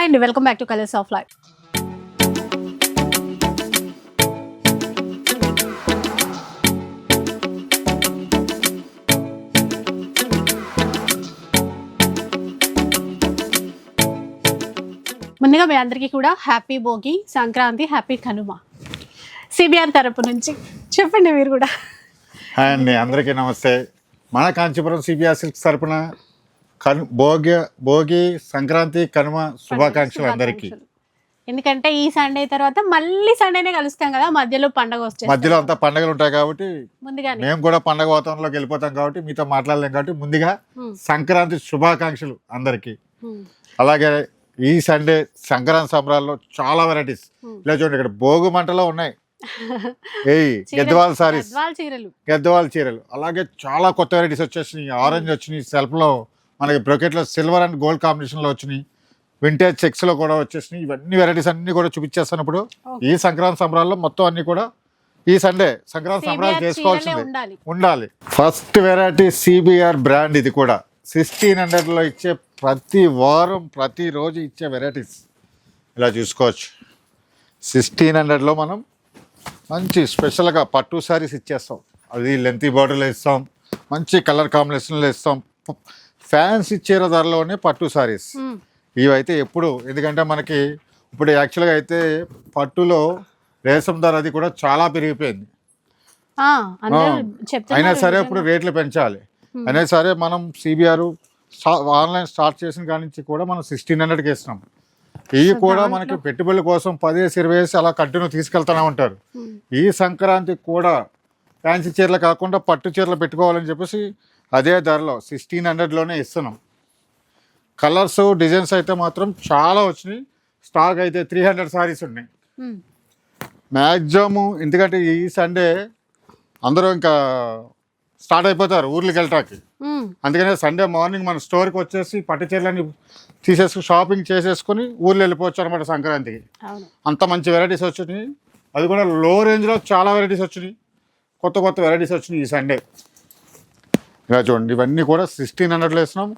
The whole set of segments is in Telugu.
హాయ్ అండి welcome back to colours of life. ముందుగా మీ అందరికీ కూడా happy Bhogi Sankranti happy Kanuma. CBR తరపు నుంచి చెప్పండి మీరు కూడా. హాయ్ అండి అందరికీ నమస్తే. మన కాంచీపురం సిబిఆర్ సిల్క్స్ తరపున కను భోగి భోగి సంక్రాంతి కనుమ శుభాకాంక్షలు అందరికీ. ఎందుకంటే ఈ సండే తర్వాత మళ్ళీ సండేనే కలుస్తాం కదా మధ్యలో పండగ వచ్చేస్తుంది మధ్యలో అంతా పండగలు ఉంటాయి కాబట్టి ముందుగానే. మేము కూడా పండగ వాతావరణంలోకి వెళ్ళిపోతాం కాబట్టి మీతో మాట్లాడలేం కాబట్టి ముందుగా. సంక్రాంతి శుభాకాంక్షలు అందరికీ. అలాగే ఈ సండే సంక్రాంతి సంబరాల్లో చాలా వెరైటీస్. ఇలా చూడండి ఇక్కడ భోగు మంటలో ఉన్నాయి. గెద్దవాల్ సారీస్ గద్దవాల్ చీరలు. అలాగే చాలా కొత్త వెరైటీస్ వచ్చేసినాయి. ఆరెంజ్ వచ్చినాయి సెల్ఫ్లో మనకి బ్రొకెట్లో సిల్వర్ అండ్ గోల్డ్ కాంబినేషన్లో వచ్చినాయి. వింటేజ్ చెక్స్లో కూడా వచ్చేసినాయి. ఇవన్నీ వెరైటీస్ అన్నీ కూడా చూపించేస్తాను ఇప్పుడు. ఈ సంక్రాంతి సంబరాల్లో మొత్తం అన్ని కూడా ఈ సండే సంక్రాంతి సంబరాలు చేసుకోవాల్సిందే. ఉండాలి. ఫస్ట్ వెరైటీ సిబిఆర్ బ్రాండ్ ఇది కూడా. సిక్స్టీన్ హండ్రెడ్లో ఇచ్చే ప్రతి వారం ప్రతి రోజు ఇచ్చే వెరైటీస్. ఇలా చూసుకోవచ్చు. సిక్స్టీన్ హండ్రెడ్లో మనం మంచి స్పెషల్గా పట్టు శారీస్ ఇచ్చేస్తాం. అది లెంతీ బార్డర్లో ఇస్తాం. మంచి కలర్ కాంబినేషన్లో ఇస్తాం. ఫ్యాన్సీ చీర ధరలోనే పట్టు Hmm. ఇవైతే ఎప్పుడు ఎందుకంటే మనకి ఇప్పుడు యాక్చువల్గా అయితే పట్టులో రేసం ధర అది కూడా చాలా పెరిగిపోయింది అయినా సరే. ఇప్పుడు రేట్లు పెంచాలి అయినా సరే మనం సిబిఆర్ ఆన్లైన్ స్టార్ట్ చేసిన కాడి నుంచి కూడా మనం సిక్స్టీన్ హండ్రెడ్కి ఇస్తున్నాం ఇవి కూడా మనకి పెట్టుబడుల కోసం పదిహేసి ఇరవై వేసి అలా కంటిన్యూ తీసుకెళ్తూనే ఉంటారు. ఈ సంక్రాంతికి కూడా ఫ్యాన్సీ చీరలు కాకుండా పట్టు చీరలు పెట్టుకోవాలని చెప్పేసి అదే ధరలో సిక్స్టీన్ హండ్రెడ్లోనే ఇస్తున్నాం. కలర్స్ డిజైన్స్ అయితే మాత్రం చాలా వచ్చినాయి. స్టాక్ అయితే త్రీ హండ్రెడ్ సారీస్ ఉన్నాయి. Hmm. మ్యాక్సిమం ఎందుకంటే ఈ సండే అందరూ ఇంకా స్టార్ట్ అయిపోతారు ఊర్లకు వెళ్ళటానికి. Hmm. అందుకనే సండే మార్నింగ్ మన స్టోర్కి వచ్చేసి పట్టు చీరలని తీసేసుకుని షాపింగ్ చేసేసుకుని ఊర్లో వెళ్ళిపోవచ్చు అనమాట సంక్రాంతికి. అంత మంచి వెరైటీస్ వచ్చినాయి. అది కూడా లో రేంజ్లో చాలా వెరైటీస్ వచ్చినాయి. కొత్త కొత్త వెరైటీస్ వచ్చినాయి ఈ సండే ఇలా చూడండి ఇవన్నీ కూడా సిక్స్టీన్ హండ్రెడ్లో ఇస్తున్నాం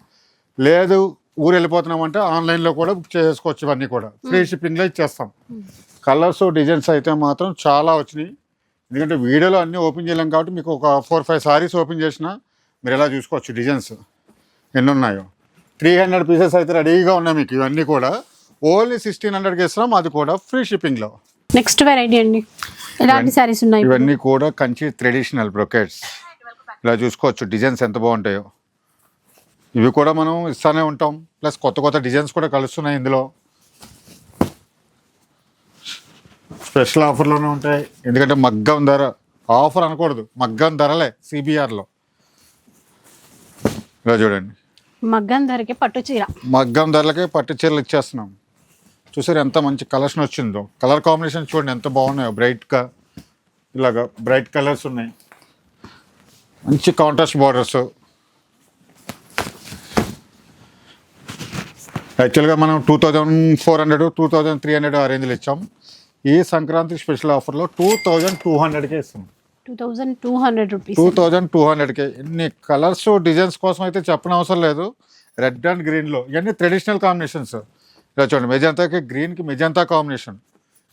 లేదు ఊరు వెళ్ళిపోతున్నాం అంటే ఆన్లైన్లో కూడా బుక్ చేసుకోవచ్చు ఇవన్నీ కూడా. ఫ్రీ షిప్పింగ్లో ఇచ్చేస్తాం. కలర్స్ డిజైన్స్ అయితే మాత్రం చాలా వచ్చినాయి. ఎందుకంటే వీడియోలో అన్నీ ఓపెన్ చేయలేం కాబట్టి మీకు ఒక ఫోర్ ఫైవ్ సారీస్ ఓపెన్ చేసిన మీరు ఎలా చూసుకోవచ్చు డిజైన్స్ ఎన్ని ఉన్నాయో? త్రీ హండ్రెడ్ పీసెస్ అయితే రెడీగా ఉన్నాయి మీకు ఇవన్నీ కూడా. ఓన్లీ సిక్స్టీన్ హండ్రెడ్కి ఇస్తున్నాం అది కూడా ఫ్రీ షిప్పింగ్లో నెక్స్ట్ వెరైటీ అండి. ఎలాంటి సారీస్ ఉన్నాయి? ఇవన్నీ కూడా కంచి ట్రెడిషనల్ బ్రొకెట్స్ ఇలా చూసుకోవచ్చు. డిజైన్స్ ఎంత బాగుంటాయో. ఇవి కూడా మనం ఇస్తానే ఉంటాం. ప్లస్ కొత్త కొత్త డిజైన్స్ కూడా కలుస్తున్నాయి ఇందులో. స్పెషల్ ఆఫర్లోనే ఉంటాయి. ఎందుకంటే మగ్గం ధర ఆఫర్ అనకూడదు. మగ్గం ధరలే సిబిఆర్లో. ఇలా చూడండి. మగ్గం ధరకి పట్టు చీర. మగ్గం ధరలకే పట్టు చీరలు ఇచ్చేస్తున్నాం. చూసారు ఎంత మంచి కలెక్షన్ వచ్చిందో కలర్ కాంబినేషన్ చూడండి ఎంత బాగున్నాయో. బ్రైట్గా ఇలాగా బ్రైట్ కలర్స్ ఉన్నాయి. మంచి కాంట్రాస్ట్ బార్డర్స్ యాక్చువల్గా మనం two thousand four hundred two thousand three hundred ఆ రేంజ్లో ఇచ్చాం. ఈ సంక్రాంతి స్పెషల్ ఆఫర్లో టూ థౌజండ్ టూ హండ్రెడ్కే ఇస్తాం two thousand two hundred rupees two thousand two హండ్రెడ్కి ఇన్ని కలర్స్ డిజైన్స్ కోసం అయితే చెప్పనవసరం లేదు. రెడ్ అండ్ గ్రీన్లో ఇవన్నీ ట్రెడిషనల్ కాంబినేషన్స్ ఇలా చూడండి మెజంతాకి గ్రీన్కి మెజంతా కాంబినేషన్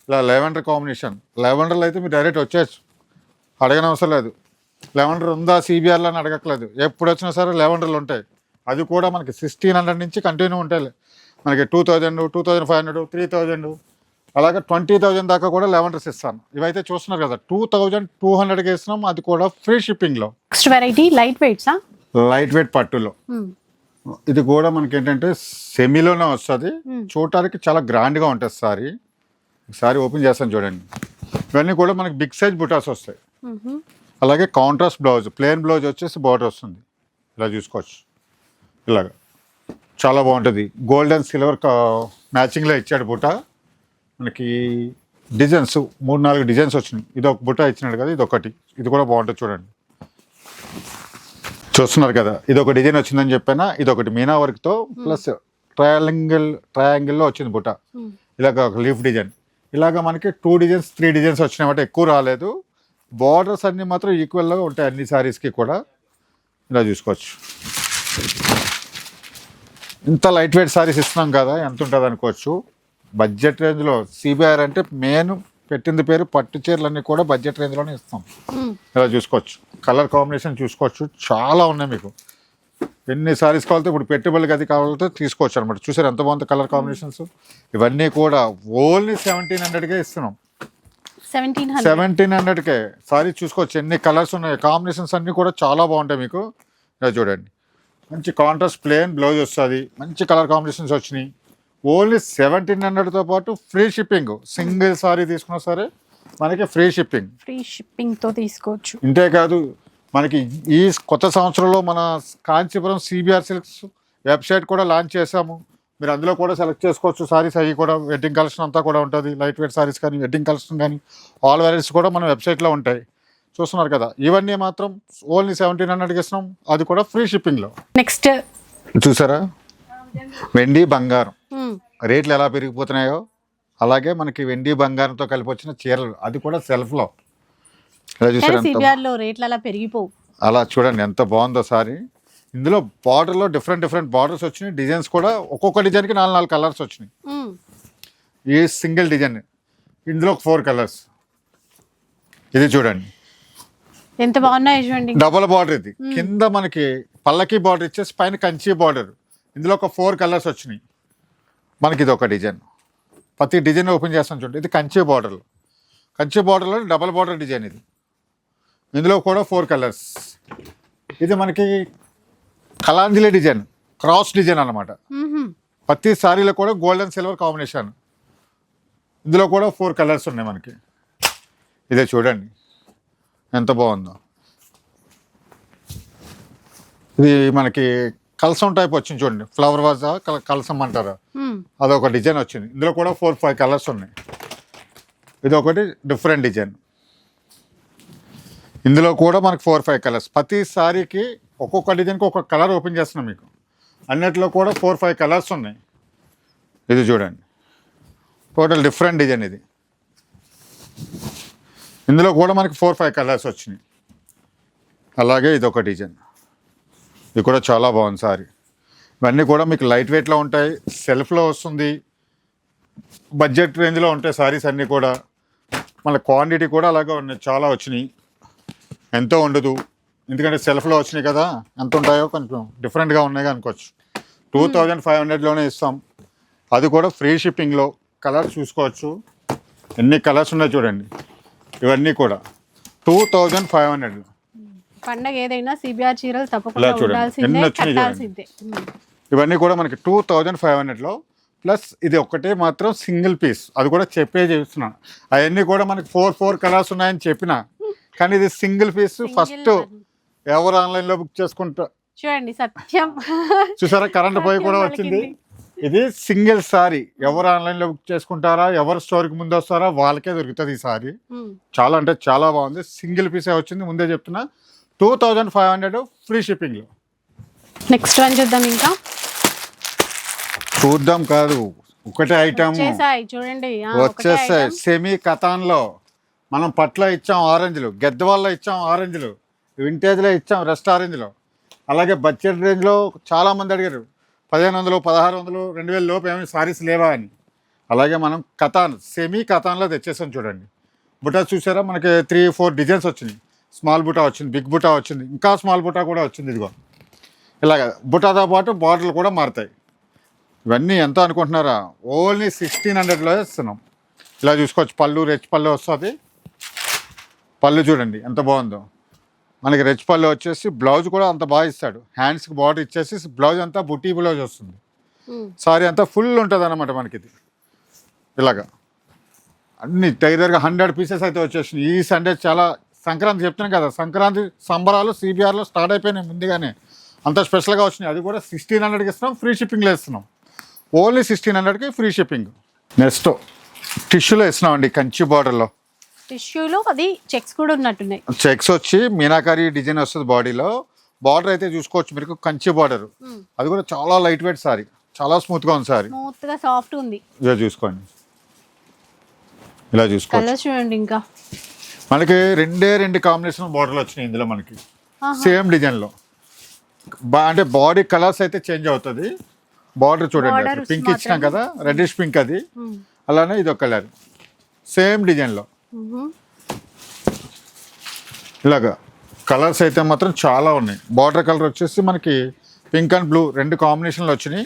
ఇలా లెవెండర్ కాంబినేషన్ లెవెండర్లో అయితే మీరు డైరెక్ట్ వచ్చేయచ్చు. అడగనవసరం లేదు. లెవెండర్ ఉందా సిబిఆర్లో అని అడగట్లేదు. ఎప్పుడు వచ్చినా సరే లెవెండర్లు ఉంటాయి. అది కూడా మనకి సిక్స్టీన్ హండ్రెడ్ నుంచి కంటిన్యూ ఉంటాయి. మనకి two thousand two thousand five hundred three thousand అలాగే ట్వంటీ థౌజండ్ దాకా కూడా లెవెండర్స్ ఇస్తాను. ఇవైతే చూస్తున్నారు కదా టూ థౌజండ్ టూ హండ్రెడ్కి ఇస్తున్నాం అది కూడా ఫ్రీ షిప్పింగ్లో నెక్స్ట్ వెరైటీ లైట్ వెయిట్సా లైట్ వెయిట్ పట్టులో. ఇది కూడా మనకి ఏంటంటే సెమీలోనే వస్తుంది. Hmm. చూడటానికి చాలా గ్రాండ్గా ఉంటుంది సారీ. సారీ ఓపెన్ చేస్తాను చూడండి. ఇవన్నీ కూడా మనకి బిగ్ సైజ్ బుటాస్ వస్తాయి. అలాగే కాంట్రాస్ట్ బ్లౌజ్ ప్లెయిన్ బ్లౌజ్ వచ్చేసి బార్డర్ వస్తుంది. ఇలా చూసుకోవచ్చు. ఇలాగ. చాలా బాగుంటుంది. గోల్డ్ అండ్ సిల్వర్ మ్యాచింగ్లో ఇచ్చాడు బుట్ట మనకి డిజైన్స్ మూడు నాలుగు డిజైన్స్ వచ్చినాయి. ఇది ఒక బుట్ట ఇచ్చినాడు కదా ఇది ఒకటి. ఇది కూడా బాగుంటుంది చూడండి. చూస్తున్నారు కదా ఇది ఒక డిజైన్ వచ్చిందని చెప్పానా? ఇది ఒకటి మీనా వర్క్తో ప్లస్ ట్రయాంగిల్ ట్రయాంగిల్లో వచ్చింది బుట్ట ఇలాగ ఒక లీఫ్ డిజైన్. ఇలాగ మనకి టూ డిజైన్స్ త్రీ డిజైన్స్ వచ్చినాయి ఎక్కువ రాలేదు. బార్డర్స్ అన్నీ మాత్రం ఈక్వల్గా ఉంటాయి అన్ని శారీస్కి కూడా. ఇలా చూసుకోవచ్చు. ఇంత లైట్ వెయిట్ సారీస్ ఇస్తున్నాం కదా ఎంత ఉంటుంది అనుకోవచ్చు. బడ్జెట్ రేంజ్లో సిబిఆర్ అంటే మెయిన్ పెట్టింది పేరు పట్టు చీరలన్నీ కూడా బడ్జెట్ రేంజ్లోనే ఇస్తాం. మ్మ్. ఇలా చూసుకోవచ్చు. కలర్ కాంబినేషన్ చూసుకోవచ్చు. చాలా ఉన్నాయి మీకు. ఎన్ని సారీస్ కావాలితే ఇప్పుడు పెట్టుబడికి అది కావాలంటే తీసుకోవచ్చు అనమాట చూసారు ఎంత బాగుంది కలర్ కాంబినేషన్స్ ఇవన్నీ కూడా ఓన్లీ సెవెంటీన్ హండ్రెడ్కే ఇస్తున్నాం. సెవెంటీన్ హండ్రెడ్ సెవెంటీన్ హండ్రెడ్కే సారీ చూసుకోవచ్చు. ఎన్ని కలర్స్ ఉన్నాయి? కాంబినేషన్స్ అన్నీ కూడా చాలా బాగుంటాయి మీకు. ఇలా చూడండి. మంచి కాంట్రాస్ట్ ప్లేన్ బ్లౌజ్ వస్తుంది. మంచి కలర్ కాంబినేషన్స్ వచ్చినాయి. ఓన్లీ సెవెంటీన్ హండ్రెడ్తో పాటు ఫ్రీ షిప్పింగ్ సింగిల్ సారీ తీసుకున్నా సరే మనకి ఫ్రీ షిప్పింగ్ ఫ్రీ షిప్పింగ్తో తీసుకోవచ్చు. ఇంతే కాదు మనకి ఈ కొత్త సంవత్సరంలో మన కాంచీపురం సిబిఆర్ సిల్క్స్ వెబ్సైట్ కూడా లాంచ్ చేశాము. మీరు అందులో కూడా సెలెక్ట్ చేసుకోవచ్చు. సారీస్ అవి కూడా వెడ్డింగ్ కలెక్షన్ అంతా కూడా ఉంటుంది. లైట్ వెయిట్ సారీస్ కానీ వెడ్డింగ్ కలెక్షన్ కానీ ఆల్ వెరైటీస్ కూడా మన వెబ్సైట్లో ఉంటాయి. చూస్తున్నారు కదా ఇవన్నీ మాత్రం ఓన్లీ సెవెంటీన్ హండ్రెడ్కి ఇస్తున్నాం. అది కూడా ఫ్రీ షిప్పింగ్లో నెక్స్ట్ చూసారా? వెండి బంగారం. రేట్లు ఎలా పెరిగిపోతున్నాయో అలాగే మనకి వెండి బంగారంతో కలిపి వచ్చిన చీరలు. అది కూడా సెల్ఫ్లో ఇలా చూసారా రేట్లు అలా పెరిగిపోవు. అలా చూడండి ఎంత బాగుందో సారీ. ఇందులో బార్డర్లో డిఫరెంట్ డిఫరెంట్ బార్డర్స్ వచ్చినాయి. డిజైన్స్ కూడా ఒక్కొక్క డిజైన్కి నాలుగు నాలుగు కలర్స్ వచ్చినాయి. ఈ సింగిల్ డిజైన్. ఇందులో ఫోర్ కలర్స్. ఇది చూడండి. ఎంత బాగున్నాయి చూడండి. డబల్ బార్డర్ ఇది. కింద మనకి పల్లకి బార్డర్ ఇచ్చేసి పైన కంచి బార్డర్. ఇందులో ఒక ఫోర్ కలర్స్ వచ్చినాయి. మనకి ఇది ఒక డిజైన్. ప్రతి డిజైన్ ఓపెన్ చేస్తాం చూడండి. ఇది కంచి బార్డర్. కంచి బార్డర్లో డబల్ బార్డర్ డిజైన్ ఇది. ఇందులో కూడా ఫోర్ కలర్స్. ఇది మనకి కలాంజలి డిజైన్ క్రాస్ డిజైన్ అన్నమాట. మ్మ్. ప్రతి సారీలో కూడా గోల్డ్ అండ్ సిల్వర్ కాంబినేషన్. ఇందులో కూడా ఫోర్ కలర్స్ ఉన్నాయి మనకి. ఇదే చూడండి. ఎంత బాగుందో. ఇది మనకి కలసం టైప్ వచ్చింది చూడండి. ఫ్లవర్ వాజ్ కలసం అంటారు. అదొక డిజైన్ వచ్చింది. ఇందులో కూడా ఫోర్ ఫైవ్ కలర్స్ ఉన్నాయి. ఇది ఒకటి డిఫరెంట్ డిజైన్. ఇందులో కూడా మనకి ఫోర్ ఫైవ్ కలర్స్. ప్రతి సారీకి ఒక్కొక్క డిజైన్కి ఒక్కొక్క కలర్ ఓపెన్ చేస్తున్నాం మీకు. అన్నిట్లో కూడా ఫోర్ ఫైవ్ కలర్స్ ఉన్నాయి. ఇది చూడండి. టోటల్ డిఫరెంట్ డిజైన్ ఇది. ఇందులో కూడా మనకి ఫోర్ ఫైవ్ కలర్స్ వచ్చినాయి. అలాగే ఇది ఒక డిజైన్. ఇది కూడా చాలా బాగుంది సారీ. ఇవన్నీ కూడా మీకు లైట్ వెయిట్లో ఉంటాయి సెల్ఫ్లో వస్తుంది. బడ్జెట్ రేంజ్లో ఉంటాయి సారీస్ అన్నీ కూడా. మళ్ళీ క్వాంటిటీ కూడా అలాగే ఉన్నాయి. చాలా వచ్చినాయి. ఎంతో ఉండదు. ఎందుకంటే సెల్ఫ్లో వచ్చినాయి కదా ఎంత ఉంటాయో కొంచెం డిఫరెంట్గా ఉన్నాయి అనుకోవచ్చు. టూ థౌజండ్ ఫైవ్ హండ్రెడ్లోనే ఇస్తాం. అది కూడా ఫ్రీ షిప్పింగ్లో కలర్ చూసుకోవచ్చు. ఎన్ని కలర్స్ ఉన్నాయో చూడండి. ఇవన్నీ కూడా. టూ థౌజండ్ ఫైవ్ హండ్రెడ్ పండగ ఏదైనా సిబిఆర్ చీరలు తప్పకుండా చూడండి. వచ్చినాయి మ్మ్. ఇవన్నీ కూడా మనకి టూ థౌజండ్ ఫైవ్ హండ్రెడ్లో ప్లస్ ఇది ఒక్కటే మాత్రం సింగిల్ పీస్ అది కూడా చెప్పే చేస్తున్నాను. అవన్నీ కూడా మనకి ఫోర్ ఫోర్ కలర్స్ ఉన్నాయని చెప్పిన. కానీ ఇది సింగిల్ పీస్ ఫస్ట్ ఎవరు ఆన్లైన్లో బుక్ చేసుకుంటా? చూడండి సత్యం. చూసారా? కరెంట్ పోయి కూడా వచ్చింది. ఇది సింగిల్ సారీ. ఎవరు ఆన్లైన్లో బుక్ చేసుకుంటారా? ఎవరు స్టోర్కి ముందు వస్తారా? వాళ్ళకే దొరుకుతుంది ఈ సారీ. చాలా అంటే చాలా బాగుంది. సింగిల్ పీసే వచ్చింది. ముందే చెప్తున్నా. Two thousand five hundred free షిప్పింగ్లో నెక్స్ట్ వన్ చూద్దాం ఇంకా. చూద్దాం కాదు. ఒకటే ఐటమ్ వచ్చేసాయి చూడండి. item. సెమీ కథాన్లో మనం పట్ల ఇచ్చాం ఆరెంజ్లు గెద్దవాళ్ళలో ఇచ్చాం ఆరెంజ్లు వింటేజ్లో ఇచ్చాం రెస్టారెంట్లో అలాగే బడ్జెట్ రేంజ్లో చాలామంది అడిగారు. పదిహేను వందలు పదహారు వందలు రెండు వేల లోపు ఏమైనా సారీస్ లేవా అని. అలాగే మనం కథాన్ సెమీ కథాన్లో తెచ్చేసాం చూడండి. బుటా చూసారా? మనకి త్రీ ఫోర్ డిజైన్స్ వచ్చినాయి స్మాల్ బుటా వచ్చింది బిగ్ బుటా వచ్చింది ఇంకా స్మాల్ బుటా కూడా వచ్చింది ఇదిగో. ఇలాగ బుటాతో పాటు బాటిల్ కూడా మారుతాయి. ఇవన్నీ ఎంత అనుకుంటున్నారా? ఓన్లీ సిక్స్టీన్ హండ్రెడ్లో ఇస్తున్నాం. ఇలా చూసుకోవచ్చు. పళ్ళు రెచ్ పళ్ళు వస్తుంది. పళ్ళు చూడండి ఎంత బాగుందో. మనకి రెచ్ పళ్ళు వచ్చేసి బ్లౌజ్ కూడా అంత బాగా ఇస్తాడు. హ్యాండ్స్కి బార్డర్ ఇచ్చేసి బ్లౌజ్ అంతా బుటీ బ్లౌజ్ వస్తుంది. సారీ అంతా ఫుల్ ఉంటుంది అనమాట మనకి ఇది ఇలాగా. అన్ని దగ్గరగా హండ్రెడ్ పీసెస్ అయితే వచ్చేసినాయి. ఈ సండే చాలా సంక్రాంతి చెప్తున్నాను కదా. సంక్రాంతి సంబరాలు సిబిఆర్లో స్టార్ట్ అయిపోయినాయి ముందుగానే. అంత స్పెషల్గా వచ్చినాయి. అది కూడా సిక్స్టీన్ హండ్రెడ్కి ఇస్తున్నాం ఫ్రీ షిప్పింగ్లో ఇస్తున్నాం. ఓన్లీ సిక్స్టీన్ హండ్రెడ్కి ఫ్రీ షిప్పింగ్ నెక్స్ట్ టిష్యూలో ఇస్తున్నాం అండి కంచి బార్డర్లో టిష్యూలో అది చెక్స్ కూడా ఉన్నట్టున్నాయి. చెక్స్ వచ్చి మీనాకారి డిజైన్ వస్తుంది బాడీలో. బార్డర్ అయితే చూసుకోవచ్చు మీకు కంచి బార్డర్. అది కూడా చాలా లైట్ వెయిట్ సారీ చాలా స్మూత్గా ఉంది సారీ స్మూత్గా సాఫ్ట్ ఉంది. ఇలా చూసుకోండి. ఇలా చూసుకోవచ్చు. కలర్స్ చూడండి ఇంకా. మనకి రెండే రెండు కాంబినేషన్ బార్డర్లు వచ్చినాయి ఇందులో మనకి. సేమ్ డిజైన్లో బా అంటే బాడీ కలర్స్ అయితే చేంజ్ అవుతుంది. బార్డర్ చూడండి పింక్ ఇచ్చినాం. కదా రెడ్డిష్ పింక్ అది. అలానే ఇది ఒక కలర్ సేమ్ డిజైన్లో మ్మ్. ఇలాగా కలర్స్ అయితే మాత్రం చాలా ఉన్నాయి. బార్డర్ కలర్ వచ్చేసి మనకి పింక్ అండ్ బ్లూ రెండు కాంబినేషన్లు వచ్చినాయి.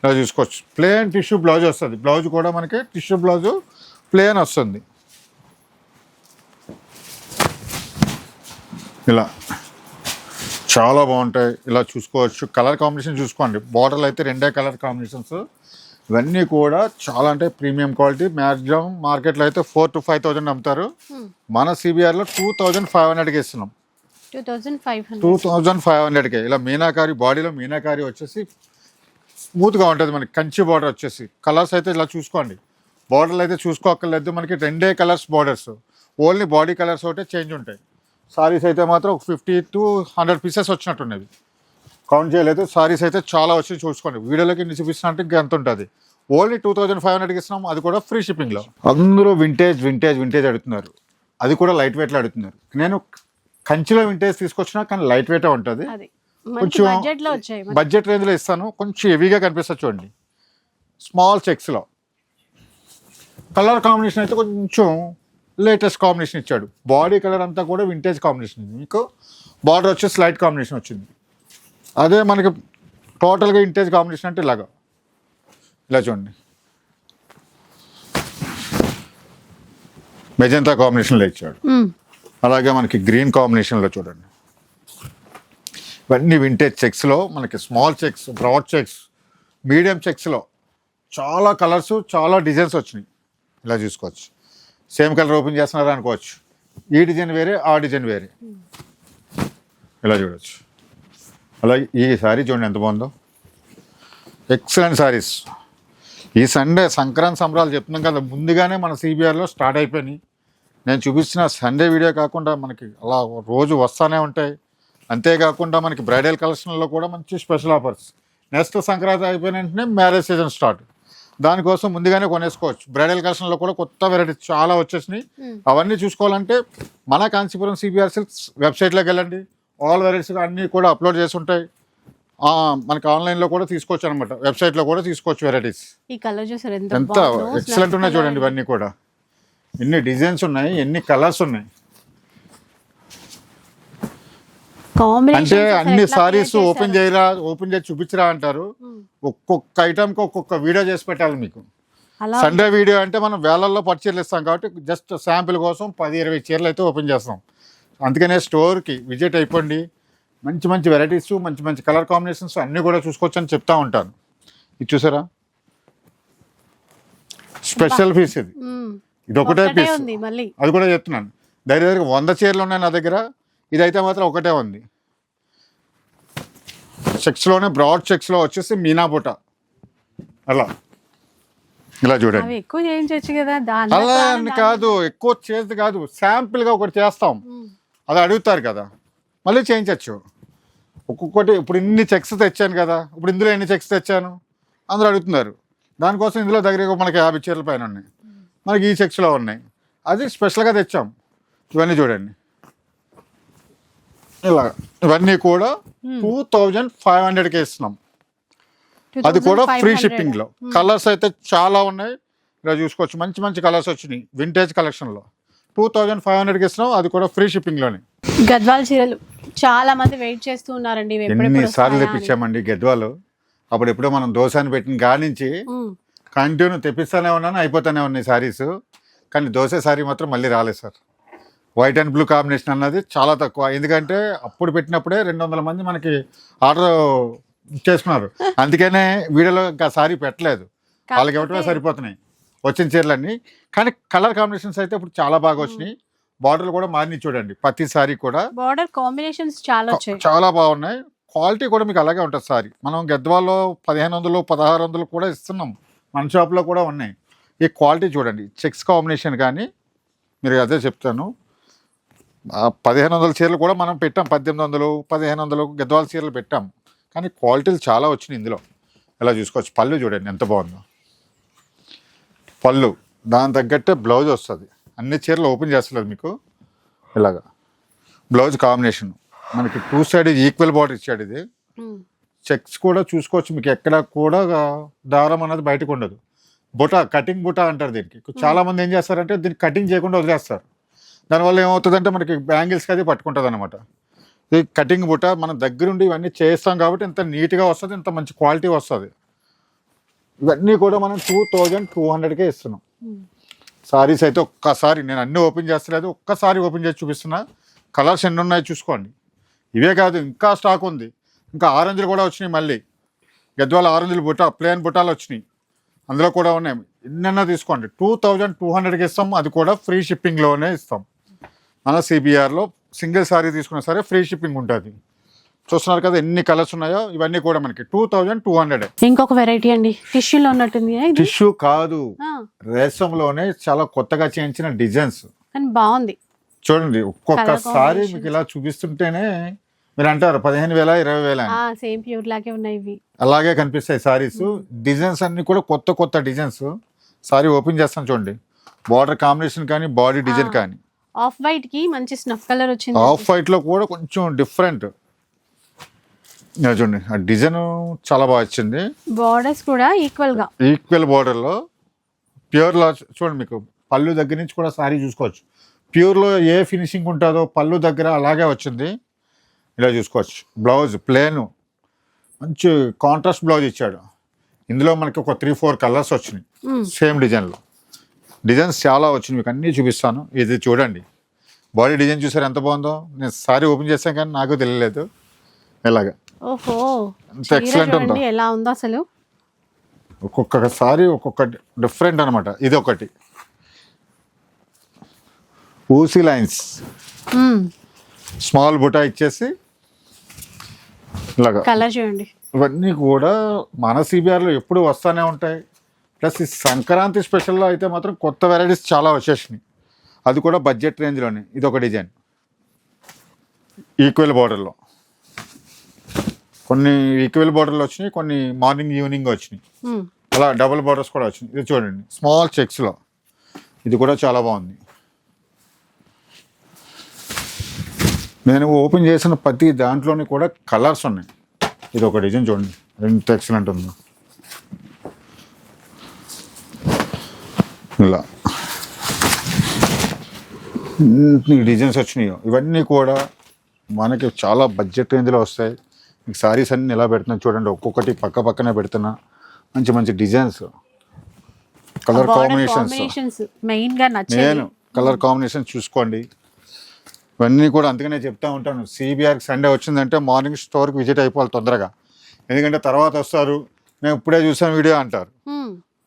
ఇలా చూసుకోవచ్చు. ప్లేన్ టిష్యూ బ్లౌజ్ వస్తుంది. బ్లౌజ్ కూడా మనకి టిష్యూ బ్లౌజ్ ప్లేన్ వస్తుంది. ఇలా చాలా బాగుంటాయి. ఇలా చూసుకోవచ్చు. కలర్ కాంబినేషన్ చూసుకోండి. బార్డర్లు అయితే రెండే కలర్ కాంబినేషన్స్. ఇవన్నీ కూడా చాలా అంటే ప్రీమియం క్వాలిటీ. మ్యాక్సిమం మార్కెట్లో అయితే ఫోర్ టు ఫైవ్ థౌజండ్ అమ్ముతారు. మ్మ్. మన సిబిఆర్లో టూ థౌజండ్ ఫైవ్ హండ్రెడ్కి ఇస్తున్నాం. Two thousand five two thousand five హండ్రెడ్కి. ఇలా మీనాకారి బాడీలో మీనాకారి వచ్చేసి స్మూత్గా ఉంటుంది మనకి. కంచి బార్డర్ వచ్చేసి. కలర్స్ అయితే ఇలా చూసుకోండి. బార్డర్లు అయితే చూసుకోక్కర్లేదు మనకి. రెండే colours borders. Only body colours ఒకటే చేంజ్ ఉంటాయి. సారీస్ అయితే మాత్రం ఒక ఫిఫ్టీ టు హండ్రెడ్ పీసెస్ వచ్చినట్టున్నవి. కౌంట్ చేయలేదు. సారీస్ అయితే చాలా వచ్చి చూసుకోండి. వీడియోలోకి ఇన్ని చూపిస్తున్నా అంటే ఎంత ఉంటుంది? ఓన్లీ టూ థౌజండ్ ఫైవ్ హండ్రెడ్కి ఇస్తున్నాం. అది కూడా ఫ్రీ షిప్పింగ్లో అందరూ వింటేజ్ వింటేజ్ వింటేజ్ అడుగుతున్నారు. అది కూడా లైట్ వెయిట్లో అడుగుతున్నారు. నేను కంచిలో వింటేజ్ తీసుకొచ్చినా కానీ లైట్ వెయిటే ఉంటుంది కొంచెం బడ్జెట్ రేంజ్లో ఇస్తాను. కొంచెం హెవీగా కనిపిస్తుంది చూడండి. స్మాల్ చెక్స్లో కలర్ కాంబినేషన్ అయితే కొంచెం లేటెస్ట్ కాంబినేషన్ ఇచ్చాడు. బాడీ కలర్ అంతా కూడా వింటేజ్ కాంబినేషన్ ఇది మీకు బార్డర్ వచ్చేసి లైట్ కాంబినేషన్ వచ్చింది. అదే మనకి టోటల్గా వింటేజ్ కాంబినేషన్ అంటే ఇలాగా. ఇలా చూడండి. మెజంతా కాంబినేషన్లో ఇచ్చాడు. అలాగే మనకి గ్రీన్ కాంబినేషన్లో చూడండి. ఇవన్నీ వింటేజ్ చెక్స్లో మనకి small checks broad checks medium చెక్స్లో చాలా కలర్స్ చాలా డిజైన్స్ వచ్చినాయి. ఇలా చూసుకోవచ్చు. సేమ్ కలర్ ఓపెన్ చేస్తున్నారు అనుకోవచ్చు ఈ డిజైన్ వేరే ఆ డిజైన్ వేరే. ఇలా చూడవచ్చు అలాగే ఈ శారీ చూడండి ఎంత బాగుందో. ఎక్సలెంట్ శారీస్ ఈ సండే సంక్రాంతి సంబరాలు చెప్తున్నాం కదా ముందుగానే మన సిబిఆర్లో స్టార్ట్ అయిపోయినాయి. నేను చూపిస్తున్న సండే వీడియో కాకుండా మనకి అలా రోజు వస్తూనే ఉంటాయి. అంతేకాకుండా మనకి బ్రైడల్ కలెక్షన్లో కూడా మంచి స్పెషల్ ఆఫర్స్ నెక్స్ట్ సంక్రాంతి అయిపోయిన వెంటనే మ్యారేజ్ సీజన్ స్టార్ట్ దానికోసం ముందుగానే కొనేసుకోవచ్చు. బ్రైడల్ కలెక్షన్లో కూడా కొత్త వెరైటీస్ చాలా వచ్చేసినాయి. మ్మ్. అవన్నీ చూసుకోవాలంటే మన కాంచీపురం సిబిఆర్ సిల్క్స్ వెబ్సైట్లోకి వెళ్ళండి. ఆల్ వెరైటీస్ అన్నీ కూడా అప్లోడ్ చేసి ఉంటాయి మనకి ఆన్లైన్లో కూడా తీసుకోవచ్చు అనమాట వెబ్సైట్లో కూడా తీసుకోవచ్చు వెరైటీస్ ఈ కలర్ చూసారు ఎంత. ఎక్సలెంట్ ఉన్నాయి చూడండి. ఇవన్నీ కూడా ఎన్ని డిజైన్స్ ఉన్నాయి ఎన్ని కలర్స్ ఉన్నాయి అంటే అన్ని సారీస్ ఓపెన్. చేయరా ఓపెన్ చేసి చూపించరా అంటారు మ్మ్. ఒక్కొక్క ఐటమ్కి ఒక్కొక్క వీడియో చేసి పెట్టాలి మీకు సండే వీడియో అంటే మనం వేలల్లో పట్టు చీరలు ఇస్తాం కాబట్టి జస్ట్ శాంపిల్ కోసం పది ఇరవై చీరలు అయితే ఓపెన్ చేస్తాం అందుకనే స్టోర్కి విజిట్ అయిపోండి. మంచి మంచి వెరైటీస్ మంచి మంచి కలర్ కాంబినేషన్స్ అన్నీ కూడా చూసుకోవచ్చు అని చెప్తా ఉంటాను. ఇది చూసారా? స్పెషల్ పీస్ ఇది. ఇది ఒకటే పీస్. అది కూడా చెప్తున్నాను. దగ్గర దగ్గర వంద చీరలు ఉన్నాయి నా దగ్గర. ఇదైతే మాత్రం ఒకటే ఉంది. చెక్స్లోనే బ్రాడ్ చెక్స్లో వచ్చేసి మీనా బుట్ట అలా. ఇలా చూడండి. ఎక్కువ అలా కాదు ఎక్కువ చేసి కాదు. శాంపిల్గా ఒకటి చేస్తాం. అది అడుగుతారు కదా. మళ్ళీ చేయించవచ్చు ఒక్కొక్కటి ఇప్పుడు ఇన్ని చెక్స్ తెచ్చాను కదా. ఇప్పుడు ఇందులో ఎన్ని చెక్స్ తెచ్చాను? అందరూ అడుగుతున్నారు. దానికోసం ఇందులో దగ్గర మనకి యాభై చీరల పైన ఉన్నాయి. మనకి ఈ చెక్స్లో ఉన్నాయి. అది స్పెషల్గా తెచ్చాం. ఇవన్నీ చూడండి. ఇలా ఇవన్నీ కూడా టూ థౌజండ్ ఫైవ్ హండ్రెడ్కి ఇస్తున్నాం అది కూడా ఫ్రీ షిప్పింగ్లో. కలర్స్ అయితే చాలా ఉన్నాయి. ఇలా చూసుకోవచ్చు. మంచి మంచి కలర్స్ వచ్చినాయి. వింటేజ్ కలెక్షన్లో. టూ థౌజండ్ ఫైవ్ హండ్రెడ్కి ఇస్తున్నాం అది కూడా ఫ్రీ షిప్పింగ్లోనే. గద్వాల్ చీరలు చాలా మంది వెయిట్ చేస్తూ ఉన్నారండి ఇవి ఎప్పుడెప్పుడు ఎన్ని సార్లు వస్తాయా అని. తెప్పించామండి గద్వాలు? అప్పుడు ఎప్పుడో మనం దోశని పెట్టిన కానించి మ్మ్. కంటిన్యూ తెప్పిస్తూనే ఉన్నాను అయిపోతూనే ఉన్నాయి సారీస్. కానీ దోశ సారీ మాత్రం మళ్ళీ రాలేదు sir. White and blue combination అన్నది చాలా తక్కువ. ఎందుకంటే అప్పుడు పెట్టినప్పుడే రెండు వందల మంది మనకి ఆర్డర్ చేసుకున్నారు. అందుకనే వీడియోలో ఇంకా సారీ పెట్టలేదు. వాళ్ళకి కాకపోతే- సరిపోతున్నాయి. వచ్చిన చీరలన్నీ. కానీ కలర్ కాంబినేషన్స్ అయితే ఇప్పుడు చాలా బాగా వచ్చినాయి. బార్డర్లు కూడా మారినాయి చూడండి. ప్రతి సారీ కూడా బార్డర్ కాంబినేషన్స్ చాలా వచ్చాయి. చాలా బాగున్నాయి. క్వాలిటీ కూడా మీకు అలాగే ఉంటుంది సారీ. మనం గద్వాల్లో పదిహేను వందలు పదహారు వందలు కూడా ఇస్తున్నాం. మన షాప్లో కూడా ఉన్నాయి. ఈ క్వాలిటీ చూడండి. చెక్స్ కాంబినేషన్ కానీ మీరు అదే చెప్తాను. పదిహేను వందల చీరలు కూడా మనం పెట్టాం. పద్దెనిమిది వందలు పదిహేను వందలు గద్వాల చీరలు పెట్టాం. కానీ క్వాలిటీలు చాలా వచ్చినాయి ఇందులో. ఇలా చూసుకోవచ్చు. పళ్ళు చూడండి ఎంత బాగుందో. పళ్ళు. దాని తగ్గట్టే బ్లౌజ్ వస్తుంది. అన్ని చీరలు ఓపెన్ చేస్తలేదు మీకు? ఇలాగా. Blouse combination. మనకి టూ సైడ్ ఈక్వల్ బార్డర్ ఇచ్చాడు ఇది. చెక్స్ కూడా చూసుకోవచ్చు మీకు. ఎక్కడ కూడా దారం అన్నది బయటకు ఉండదు. బుట కటింగ్ బుట అంటారు దీనికి. చాలా మంది ఏం చేస్తారంటే దీన్ని కటింగ్ చేయకుండా వదిలేస్తారు. దానివల్ల ఏమవుతుందంటే మనకి బ్యాంగిల్స్కి అది పట్టుకుంటుంది అనమాట ఇది కటింగ్ బుట్ట మనం దగ్గరుండి ఇవన్నీ చేస్తాం కాబట్టి ఇంత నీట్గా వస్తుంది ఇంత మంచి క్వాలిటీ వస్తుంది. ఇవన్నీ కూడా మనం టూ థౌజండ్ టూ హండ్రెడ్కే ఇస్తున్నాం. సారీస్ అయితే ఒక్కసారి నేను అన్ని ఓపెన్ చేస్తలేదు ఒక్కసారి ఓపెన్ చేసి చూపిస్తున్నా. కలర్స్ ఎన్ని ఉన్నాయో చూసుకోండి. ఇవే కాదు ఇంకా స్టాక్ ఉంది. ఇంకా ఆరెంజ్లు కూడా వచ్చినాయి మళ్ళీ. గద్వాల ఆరెంజ్లు బుట్ట ప్లేన్ బుట్టాలు వచ్చినాయి. అందులో కూడా ఉన్నాయి. ఎన్నైనా తీసుకోండి. టూ థౌజండ్ టూ హండ్రెడ్కి ఇస్తాం. అది కూడా ఫ్రీ షిప్పింగ్లోనే ఇస్తాం. మన సిబిఆర్లో సింగిల్ సారీ తీసుకున్నా సరే ఫ్రీ షిప్పింగ్ ఉంటుంది. చూస్తున్నారు కదా ఎన్ని కలర్స్ ఉన్నాయో? ఇవన్నీ కూడా మనకి టూ థౌజండ్ టూ హండ్రెడ్. ఇంకొక వెరైటీ అండి. టిష్యూలో ఉన్నట్టుంది. టిష్యూ కాదు. ఆ, రేసంలోనే చాలా కొత్తగా చేయించిన డిజైన్స్. కానీ బాగుంది. చూడండి ఒక్కొక్కసారి. మీకు ఇలా చూపిస్తుంటేనే మీరు అంటారు పదిహేను వేల ఇరవై వేల సేమ్ ప్యూర్ లాగే ఉన్నాయి ఇవి. అలాగే కనిపిస్తాయి సారీస్ డిజైన్స్ అన్ని కూడా కొత్త కొత్త డిజైన్స్. సారీ ఓపెన్ చేస్తాను చూడండి. బార్డర్ కాంబినేషన్ కానీ బాడీ డిజైన్. కానీ. ఆఫ్ వైట్కి మంచి స్నఫ్ కలర్ వచ్చింది. ఆఫ్ వైట్లో కూడా కొంచెం డిఫరెంట్ చూడండి. ఆ డిజైన్ చాలా బాగా వచ్చింది బార్డర్స్ కూడా ఈక్వల్గా. ఈక్వల్ బార్డర్లో ప్యూర్లో చూడండి మీకు పళ్ళు దగ్గర నుంచి కూడా సారీ చూసుకోవచ్చు. ప్యూర్లో ఏ ఫినిషింగ్ ఉంటుందో పళ్ళు దగ్గర అలాగే వచ్చింది. ఇలా చూసుకోవచ్చు. బ్లౌజ్ ప్లేను మంచి కాంట్రాస్ట్ బ్లౌజ్ ఇచ్చాడు. ఇందులో మనకి ఒక త్రీ ఫోర్ కలర్స్ వచ్చినాయి. సేమ్ డిజైన్లో డిజైన్స్ చాలా వచ్చినాయి. మీకు అన్నీ చూపిస్తాను. ఇది చూడండి. బాడీ డిజైన్ చూసారు ఎంత బాగుందో? నేను సారీ ఓపెన్ చేశాను కానీ నాకు తెలియలేదు. ఇలాగా. ఓహో. ఎలా ఉందో అసలు? ఒక్కొక్క సారీ ఒక్కొక్క డిఫరెంట్ అనమాట ఇది ఒకటి ఊసీ లైన్స్. స్మాల్ బుటా ఇచ్చేసి ఇలాగా. కలర్ చూడండి. ఇవన్నీ కూడా మన సిబిఆర్లో ఎప్పుడు వస్తూనే ఉంటాయి. ప్లస్ ఈ సంక్రాంతి స్పెషల్లో అయితే మాత్రం కొత్త వెరైటీస్ చాలా వచ్చేసినాయి. అది కూడా బడ్జెట్ రేంజ్లోనే ఇది ఒక డిజైన్. ఈక్వల్ బార్డర్లో కొన్ని ఈక్వల్ బార్డర్లు వచ్చినాయి కొన్ని మార్నింగ్ ఈవినింగ్ వచ్చినాయి. మ్మ్. అలా డబుల్ బార్డర్స్ కూడా వచ్చినాయి. ఇది చూడండి స్మాల్ చెక్స్లో ఇది కూడా చాలా బాగుంది. నేను ఓపెన్ చేసిన ప్రతి దాంట్లోని కూడా కలర్స్ ఉన్నాయి. ఇది ఒక డిజైన్ చూడండి ఎంత ఎక్సలెంట్ ఉందో. ఇలా. డిజైన్స్ వచ్చినాయో. ఇవన్నీ కూడా మనకి చాలా బడ్జెట్ రేంజ్లో వస్తాయి. మీకు సారీస్ అన్ని ఎలా పెడుతున్నా చూడండి ఒక్కొక్కటి పక్క పక్కనే పెడుతున్నా. మంచి మంచి డిజైన్స్. కలర్ కాంబినేషన్స్ నేను కలర్ కాంబినేషన్ చూసుకోండి. ఇవన్నీ కూడా అందుకనే చెప్తా ఉంటాను. సిబిఆర్కి సండే వచ్చిందంటే మార్నింగ్ స్టోర్కి విజిట్ అయిపోవాలి తొందరగా. ఎందుకంటే తర్వాత వస్తారు. మేము ఇప్పుడే చూసాం వీడియో అంటారు.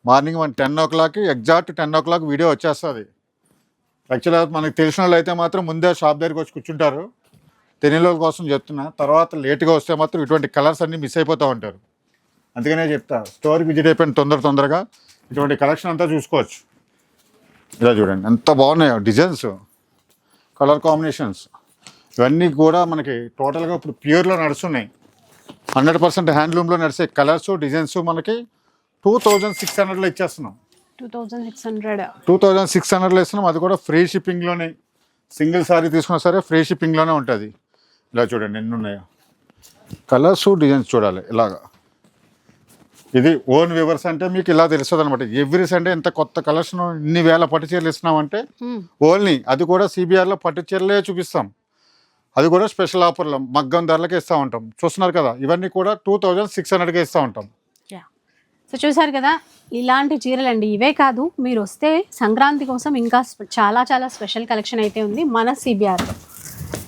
మార్నింగ్ మన టెన్ ఓ క్లాక్కి exact ten o'clock video వచ్చేస్తుంది. యాక్చువల్గా మనకి తెలిసిన వాళ్ళు అయితే మాత్రం ముందే షాప్ దగ్గరికి వచ్చి కూర్చుంటారు. తెలియని కోసం చెప్తున్నా. తర్వాత లేట్గా వస్తే మాత్రం ఇటువంటి కలర్స్ అన్నీ మిస్ అయిపోతూ ఉంటారు. అందుకనే చెప్తా. స్టోర్కి విజిట్ అయిపోయిన తొందర తొందరగా ఇటువంటి కలెక్షన్ అంతా చూసుకోవచ్చు. ఇలా చూడండి. ఎంత బాగున్నాయో డిజైన్స్. Colour combinations. ఇవన్నీ కూడా మనకి టోటల్గా ఇప్పుడు ప్యూర్లో నడుస్తున్నాయి. హండ్రెడ్ పర్సెంట్ హ్యాండ్లూమ్లో నడిచే కలర్స్ డిజైన్స్ మనకి టూ థౌజండ్ సిక్స్ హండ్రెడ్లో ఇచ్చేస్తున్నాం. Two thousand six hundred. Two thousand six హండ్రెడ్లో ఇస్తున్నాం. అది కూడా ఫ్రీ షిప్పింగ్లోనే. సింగిల్ సారీ తీసుకున్నా సరే ఫ్రీ షిప్పింగ్లోనే ఉంటుంది. ఇలా చూడండి ఎన్ని ఉన్నాయో. కలర్స్ డిజైన్స్ చూడాలి ఇలాగా. ఇది ఓన్ వ్యూవర్స్ అంటే మీకు ఇలా తెలుస్తుంది అనమాట ఎవ్రీ సండే ఇంత కొత్త కలెక్షన్ ఇన్ని వేల పట్టు చీరలు ఇస్తున్నామంటే ఓన్లీ అది కూడా సిబిఆర్లో పట్టు చీరలే చూపిస్తాం. అది కూడా స్పెషల్ ఆఫర్లో మగ్గం ధరలకే ఇస్తూ ఉంటాం. చూస్తున్నారు కదా ఇవన్నీ కూడా టూ థౌజండ్ సిక్స్ హండ్రెడ్కే ఇస్తూ ఉంటాం. యా. సో చూసారు కదా ఇలాంటి చీరలు అండి ఇవే కాదు మీరు వస్తే సంక్రాంతి కోసం ఇంకా చాలా చాలా స్పెషల్ కలెక్షన్ అయితే ఉంది మన సిబిఆర్లో